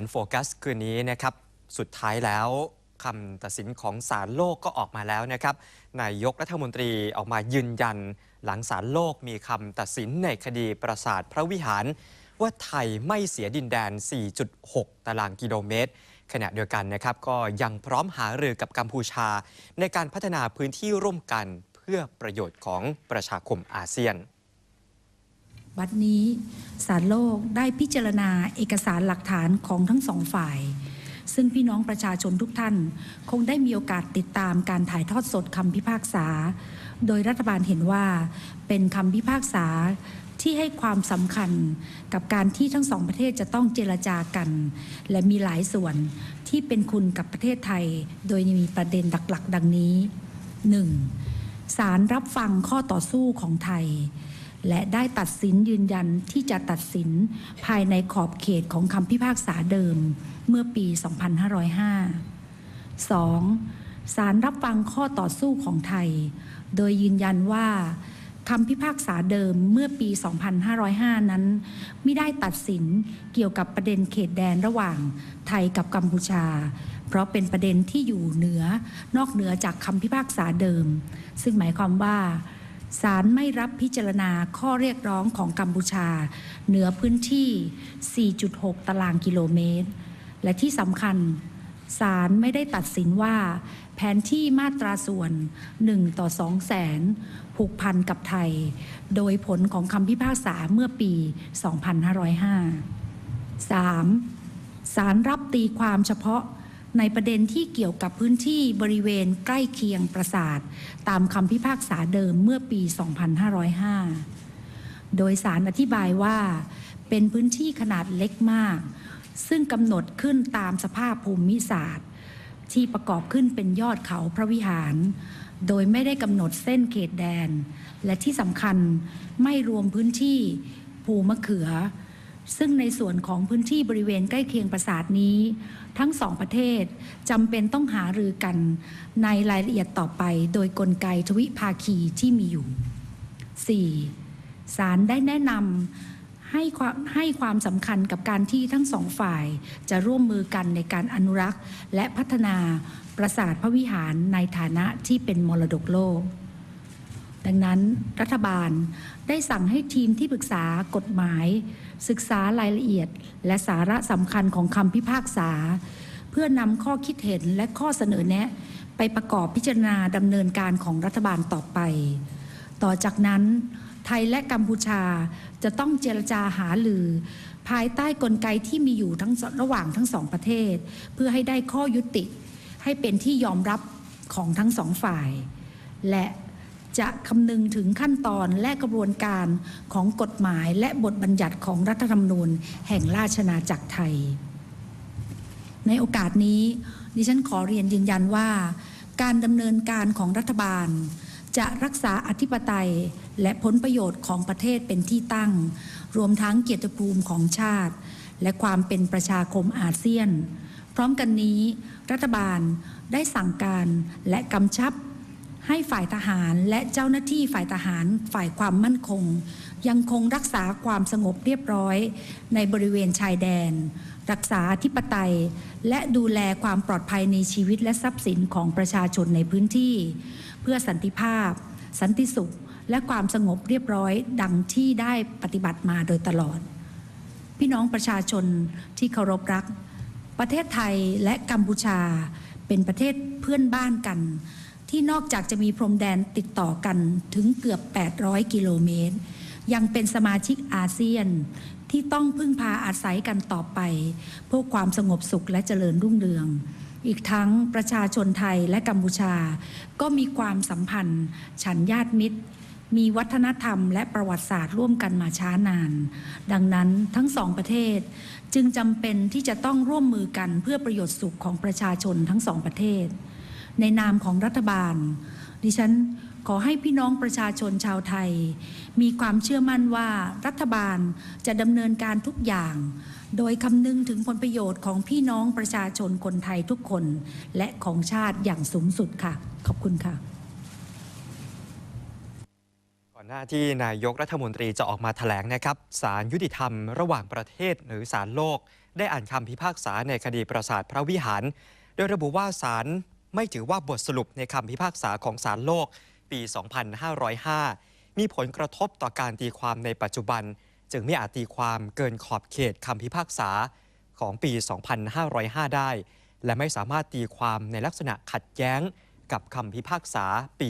ันโฟกัสคืนนี้นะครับ สุดท้ายแล้วคำตัดสินของศาลโลกก็ออกมาแล้วนะครับ นายกรัฐมนตรีออกมายืนยัน หลังศาลโลกมีคำตัดสินในคดีปราสาทพระวิหาร ว่าไทยไม่เสียดินแดน 4.6 ตารางกิโลเมตร ขณะเดียวกันนะครับ ก็ยังพร้อมหารือกับกัมพูชา ในการพัฒนาพื้นที่ร่วมกันเพื่อประโยชน์ของประชาคมอาเซียน วัดนี้ศาลโลกได้พิจารณาเอกสารหลักฐานของทั้งสองฝ่าย ซึ่งพี่น้องประชาชนทุกท่าน คงได้มีโอกาสติดตามการถ่ายทอดสดคำพิพากษา โดยรัฐบาลเห็นว่าเป็นคำพิพากษาที่ให้ความสำคัญกับการที่ทั้งสองประเทศจะต้องเจรจากัน และมีหลายส่วนที่เป็นคุณกับประเทศไทย โดยมีประเด็นหลักๆ ดังนี้ 1. ศาลรับฟังข้อต่อสู้ของไทย และได้ตัดสินยืนยันที่จะตัดสินภายในขอบเขตของคำพิพากษาเดิมเมื่อปี 2505 2. ศาลรับฟังข้อต่อสู้ของไทย โดยยืนยันว่าคำพิพากษาเดิมเมื่อปี 2505 นั้น ไม่ได้ตัดสินเกี่ยวกับประเด็นเขตแดนระหว่างไทยกับกัมพูชา เพราะเป็นประเด็นที่อยู่เหนือนอกเหนือจากคำพิพากษาเดิม ซึ่งหมายความว่า ศาลไม่รับพิจารณาข้อเรียกร้องของกัมพูชา เหนือพื้นที่ 4.6 ตารางกิโลเมตร และที่สำคัญศาลไม่ได้ตัดสินว่า แผนที่มาตราส่วน 1 ต่อ 2 แสน ผูกพันกับไทย โดยผลของคำพิพากษาเมื่อปี 2505 3. ศาลรับตีความเฉพาะ ในประเด็นที่เกี่ยวกับพื้นที่บริเวณใกล้เคียงปราสาท ตามคำพิพากษาเดิมเมื่อปี 2505 โดยสารอธิบายว่า เป็นพื้นที่ขนาดเล็กมาก ซึ่งกำหนดขึ้นตามสภาพภูมิศาสตร์ ที่ประกอบขึ้นเป็นยอดเขาพระวิหาร โดยไม่ได้กำหนดเส้นเขตแดน และที่สำคัญไม่รวมพื้นที่ภูมะเขือ ซึ่งในส่วนของพื้นที่บริเวณใกล้เคียงปราสาทนี้ ทั้งสองประเทศจำเป็นต้องหารือกันในรายละเอียดต่อไปโดยกลไกทวิภาคีที่มีอยู่ 4. ศาลได้แนะนำให้ความให้ความสำคัญกับการที่ทั้งสองฝ่ายจะร่วมมือกันในการอนุรักษ์ และพัฒนาปราสาทพระวิหารในฐานะที่เป็นมรดกโลก ดังนั้นรัฐบาลได้สั่งให้ทีมที่ปรึกษากฎหมาย ศึกษารายละเอียด และสาระสำคัญของคำพิพากษา เพื่อนำข้อคิดเห็นและข้อเสนอแนะ ไปประกอบพิจารณาดำเนินการของรัฐบาลต่อไป ต่อจากนั้น ไทยและกัมพูชาจะต้องเจรจาหาลือ ภายใต้กลไกที่มีอยู่ทั้งระหว่างทั้งสองประเทศ เพื่อให้ได้ข้อยุติ ให้เป็นที่ยอมรับของทั้งสองฝ่าย และ จะคำนึงถึงขั้นตอนและกระบวนการของกฎหมายและบทบัญญัติของรัฐธรรมนูญแห่งราชนาจักรไทย ในโอกาสนี้ ดิฉันขอเรียนยืนยันว่า การดำเนินการของรัฐบาล จะรักษาอธิปไตยและผลประโยชน์ของประเทศเป็นที่ตั้ง รวมทั้งเกียรติภูมิของชาติ และความเป็นประชาคมอาเซียน พร้อมกันนี้ รัฐบาลได้สั่งการและกำชับ ให้ฝ่ายทหารและเจ้าหน้าที่ฝ่ายทหารฝ่ายความมั่นคง ยังคงรักษาความสงบเรียบร้อย ในบริเวณชายแดน รักษาธิปไตย และดูแลความปลอดภัยในชีวิตและทรัพย์สินของประชาชนในพื้นที่ เพื่อสันติภาพ สันติสุข และความสงบเรียบร้อย ดังที่ได้ปฏิบัติมาโดยตลอด พี่น้องประชาชนที่เคารพรัก ประเทศไทยและกัมพูชาเป็นประเทศเพื่อนบ้านกัน ที่นอกจากจะมีพรมแดนติดต่อกันถึงเกือบ 800 กิโลเมตร ยังเป็นสมาชิกอาเซียนที่ต้องพึ่งพาอาศัยกันต่อไป เพื่อความสงบสุขและเจริญรุ่งเรือง อีกทั้งประชาชนไทยและกัมพูชา ก็มีความสัมพันธ์ ฉันญาติมิตร มีวัฒนธรรมและประวัติศาสตร์ร่วมกันมาช้านาน ดังนั้นทั้งสองประเทศ จึงจำเป็นที่จะต้องร่วมมือกันเพื่อประโยชน์สุขของประชาชนทั้งสองประเทศ ในนามของรัฐบาล ดิฉันขอให้พี่น้องประชาชนชาวไทย มีความเชื่อมั่นว่ารัฐบาลจะดำเนินการทุกอย่าง โดยคำนึงถึงผลประโยชน์ของพี่น้องประชาชนคนไทยทุกคน และของชาติอย่างสูงสุดค่ะ ขอบคุณค่ะก่อนหน้าที่นายกรัฐมนตรีจะออกมาแถลงนะครับศาลยุติธรรมระหว่างประเทศหรือศาลโลก ได้อ่านคำพิพากษาในคดีปราสาทพระวิหาร โดยระบุว่าศาล ไม่ถือว่าบทสรุปในคำพิพากษาของศาลโลกปี 2505 มีผลกระทบต่อการตีความในปัจจุบัน จึงไม่อาจตีความเกินขอบเขตคำพิพากษาของปี 2505 ได้ และไม่สามารถตีความในลักษณะขัดแย้งกับคำพิพากษาปี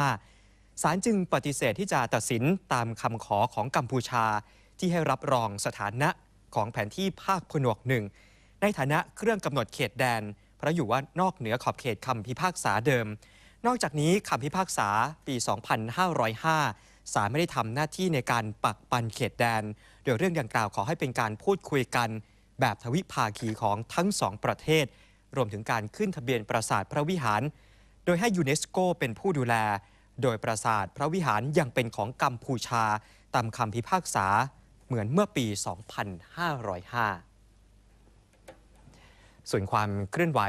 2505 ศาลจึงปฏิเสธที่จะตัดสินตามคำขอของกัมพูชา ที่ให้รับรองสถานะของแผนที่ภาคผนวกหนึ่งในฐานะเครื่องกำหนดเขตแดน เพราะอยู่ว่านอกเหนือขอบเขตคำพิพากษาเดิม นอกจากนี้คำพิพากษาปี 2505 ศาลไม่ได้ทำหน้าที่ในการปักปันเขตแดน โดยเรื่องดังกล่าวขอให้เป็นการพูดคุยกัน แบบทวิภาคีของทั้งสองประเทศ รวมถึงการขึ้นทะเบียนปราสาทพระวิหาร โดยให้ยูเนสโกเป็นผู้ดูแล โดยปราสาทพระวิหารยังเป็นของกัมพูชาตามคำพิพากษาเหมือนเมื่อปี 2505 ส่วนความเคลื่อนไหว